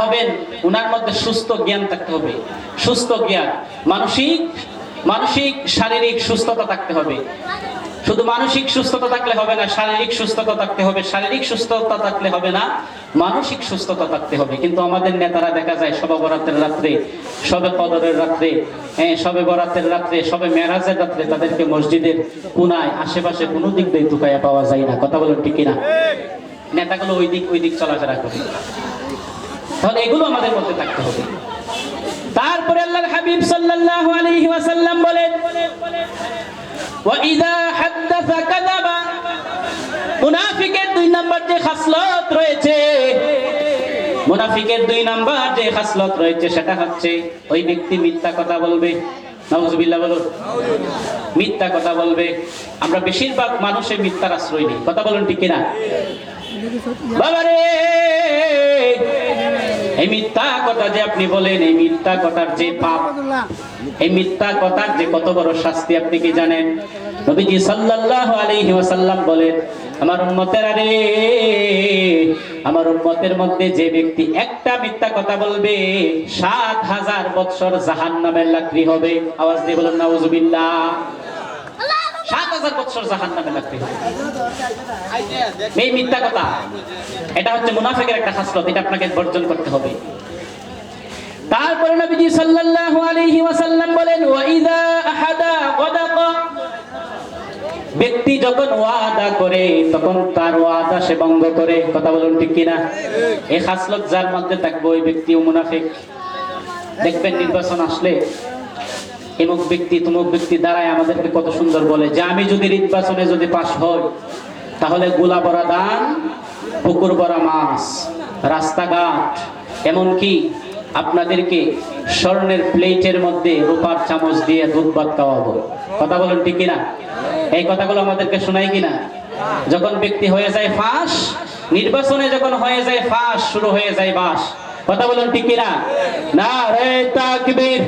হবেন ওনার মধ্যে সুস্থ জ্ঞান থাকতে হবে। সুস্থ জ্ঞান। মানসিক মানসিক শারীরিক সুস্থতা থাকতে হবে। শুধু মানসিক সুস্থতা থাকলে হবে না শারীরিক সুস্থতা থাকতে হবে। শারীরিক সুস্থতা থাকলে হবে না মানসিক সুস্থতা থাকতে হবে। কিন্তু আমাদের নেতারা দেখা যায় সবে বরাতের রাত্রে সবে কদরের রাত্রে হ্যাঁ সবে বরাতের রাত্রে সবে মেরাজের রাত্রে তাদেরকে মসজিদের কোনায় আশেপাশে কোনো দিক দিয়ে তুকাইয়া পাওয়া যায় না। কথা বলেন ঠিক কিনা? নেতাগুলো ওই দিক ওই দিক চলাফেরা করে। তাহলে এগুলো আমাদের মধ্যে থাকতে হবে। তারপরে আল্লাহর হাবিব সাল্লাল্লাহু আলাইহি ওয়াসাল্লাম বলেন ওয়াইদা হাদ্দাসা কাযাবা। মুনাফিকের দুই নাম্বার যে খাসলত রয়েছে, মুনাফিকের দুই নাম্বার যে খাসলত রয়েছে সেটা হচ্ছে, ওই ব্যক্তি মিথ্যা কথা বলবে। নাউজুবিল্লাহ বলুন। মিথ্যা কথা বলবে। আমরা বেশিরভাগ মানুষের মিথ্যার আশ্রয় নিই। কথা বলুন ঠিক কিনা? বাবারে! এই মিথ্যা কথা যে আপনি বলেন, এই মিথ্যা কথার যে পাপ, এই মিথ্যা কথার যে কত বড় শাস্তি আপনি কি জানেন? নবীজি সাল্লাল্লাহু আলাইহি ওয়াসাল্লাম বলেন, আমার উম্মতের আরে, আমার উম্মতের মধ্যে যে ব্যক্তি একটা মিথ্যা কথা বলবে, সাত হাজার বৎসর জাহান্নামের লাকড়ি হবে। আওয়াজ দিয়ে বলুন, নাউজুবিল্লাহ। সাত হাজার বৎসর জাহান্নামের লাকড়ি হবে এই মিথ্যা কথা। এটা হচ্ছে একটা হাসলত এটা আপনাকে বর্জন করতে হবে। তারপরে নবীজি সাল্লাল্লাহু আলাইহি ওয়াসাল্লাম বলেন ওয়াইদা আহাদা ওয়াদাকা। ব্যক্তি যখন ওয়াদা করে, তখন তার ওয়াদা সে ভঙ্গ করে। কথা বলুন ঠিক কিনা? এই হাসলত যার মধ্যে থাকবে ওই ব্যক্তি মুনাফিক। দেখবেন নির্বাচন আসলে এমুক ব্যক্তি তুমুক ব্যক্তি দ্বারাই আমাদেরকে কত সুন্দর বলে যে আমি যদি নির্বাচনে যদি পাশ হই, তাহলে গোলা বড়া দান পুকুর বড়া মাছ, রাস্তাঘাট, এমনকি আপনাদেরকে স্বর্ণের প্লেটের মধ্যে রূপার চামচ দিয়ে দুধ ভাত খাওয়াবো। কথা বলুন ঠিক কিনা? এই কথাগুলো আমাদেরকে শোনাই কিনা? যখন ব্যক্তি হয়ে যায় ফাঁস, নির্বাচনে যখন হয়ে যায় ফাঁস, শুরু হয়ে যায় বাস। কথা বলেন ঠিক কিনা? না রে তাকবীর।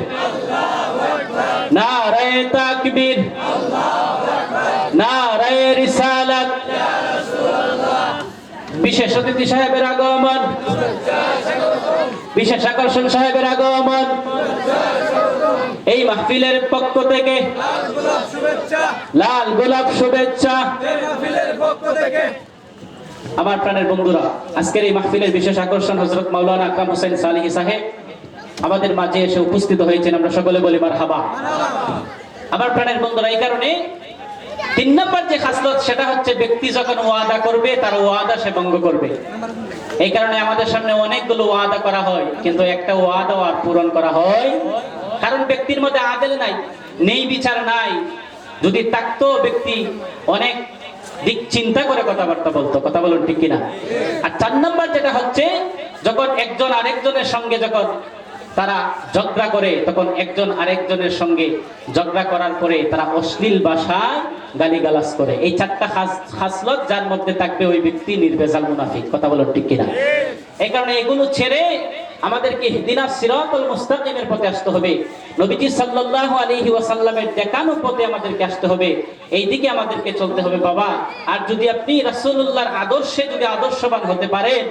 না রে তাকবীর। না রে রিসালাত। বিশেষ অতিথি সাহেবের আগমন। বিশেষ আকর্ষণ সাহেবের আগমন। এই মাহফিলের পক্ষ থেকে লাল গোলাপ শুভেচ্ছা। আমার প্রাণের বন্ধুরা, আজকের এই মাহফিলের বিশেষ আকর্ষণ হজরত মাওলানা আকরাম হোসেন সালিহি সাহেব। আমাদের মাঝে এসে উপস্থিত হয়েছেন, আমরা সকলে বলি মার হাবা আমার প্রাণের বন্ধুরা, এই কারণে তিন নম্বর যে খাসলত, সেটা হচ্ছে ব্যক্তি যখন ওয়াদা করবে, তার ওয়াদা সে ভঙ্গ করবে। এই কারণে আমাদের সামনে অনেকগুলো ওয়াদা করা হয়, কিন্তু একটা ওয়াদা আর পূরণ করা হয়। কারণ ব্যক্তির মধ্যে আদেল নাই, নেই বিচার নাই। যদি থাকতো ব্যক্তি অনেক দিক চিন্তা করে কথাবার্তা বলতো, কথা বলুন ঠিক কিনা? আর চার নম্বর যেটা হচ্ছে, যখন একজন আরেকজনের সঙ্গে যখন তারা ঝগড়া করে, তখন একজন আরেকজনের সঙ্গে ঝগড়া করার পরে তারা অশ্লীল ভাষায় গালিগালাজ করে। এই চারটা খাসলত যার মধ্যে থাকবে ওই ব্যক্তি নির্বেজাল মুনাফিক, কথা বলো ঠিক কিনা? এই কারণে এগুলো ছেড়ে আমাদেরকে দিনা সিরাতুল মুস্তাকিমের পথে আসতে হবে। নবীজি সাল্লাল্লাহু আলাইহি ওয়াসাল্লামের দেখানো পথে আমাদেরকে আসতে হবে। এই দিকে আমাদেরকে চলতে হবে, বাবা। আর যদি আপনি রাসূলুল্লাহর আদর্শে যদি আদর্শবান হতে পারেন,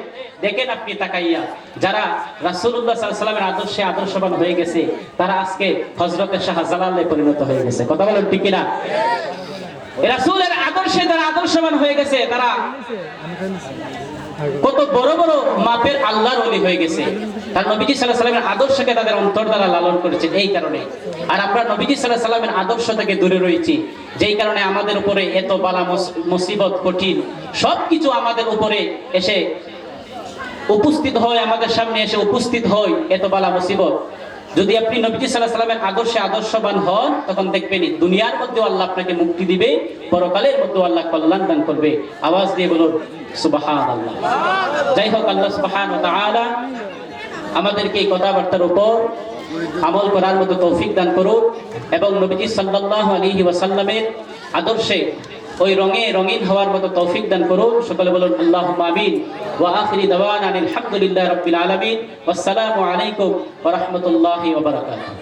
দেখেন আপনি তাকাইয়া, যারা রাসূলুল্লাহ সাল্লাল্লাহু আলাইহি ওয়াসাল্লামের আদর্শে আদর্শবান হয়ে গেছে, তারা আজকে হযরতে শাহজালালে পরিণত হয়ে গেছে। কথা বলেন ঠিক কিনা? রাসূলের আদর্শে যারা আদর্শবান হয়ে গেছে, তারা কত বড় বড় মাপের আল্লাহর অলি হয়ে গেছে। তার নবীজি সাল্লাহ সাল্লামের আদর্শকে তাদের অন্তর দ্বারা লালন করেছেন এই কারণে। আর আমরা নবীজি সাল্লাহ সাল্লামের আদর্শ থেকে দূরে রয়েছি, যেই কারণে আমাদের উপরে এত বালা মুসিবত, কঠিন সব কিছু আমাদের উপরে এসে উপস্থিত হয়, আমাদের সামনে এসে উপস্থিত হয় এত বালা মুসিবত। যদি আপনি নবীজি সাল্লাহ সাল্লামের আদর্শে আদর্শবান হন, তখন দেখবেন দুনিয়ার মধ্যেও আল্লাহ আপনাকে মুক্তি দিবে, পরকালের মধ্যেও আল্লাহ কল্যাণ দান করবে। আওয়াজ দিয়ে বলুন সুবাহান আল্লাহ যাই হোক, আল্লাহ সুবাহান আমাদেরকে এই কথাবার্তার উপর আমল করার মতো তৌফিক দান করুন এবং নবীজি সাল্লাল্লাহু আলাইহি ওয়াসাল্লামের আদর্শে ওই রঙে রঙিন হওয়ার মতো তৌফিক দান করুন। সকলে বলুন, আল্লাহুম্মা আমিন। ওয়া আখিরি দাওয়ানা হামদুলিল্লাহি রাব্বিল আলামিন। ওয়াসসালামু আলাইকুম ওয়া রাহমাতুল্লাহি ওয়া বারাকাতুহু।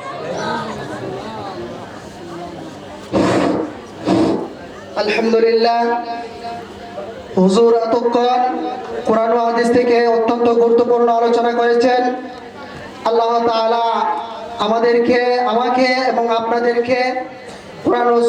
আলহামদুলিল্লাহ। হুজুর এতক্ষণ কোরআন ও হাদিস থেকে অত্যন্ত গুরুত্বপূর্ণ আলোচনা করেছেন। আল্লাহ তাআলা আমাদেরকে, আমাকে এবং আপনাদেরকে কোরআন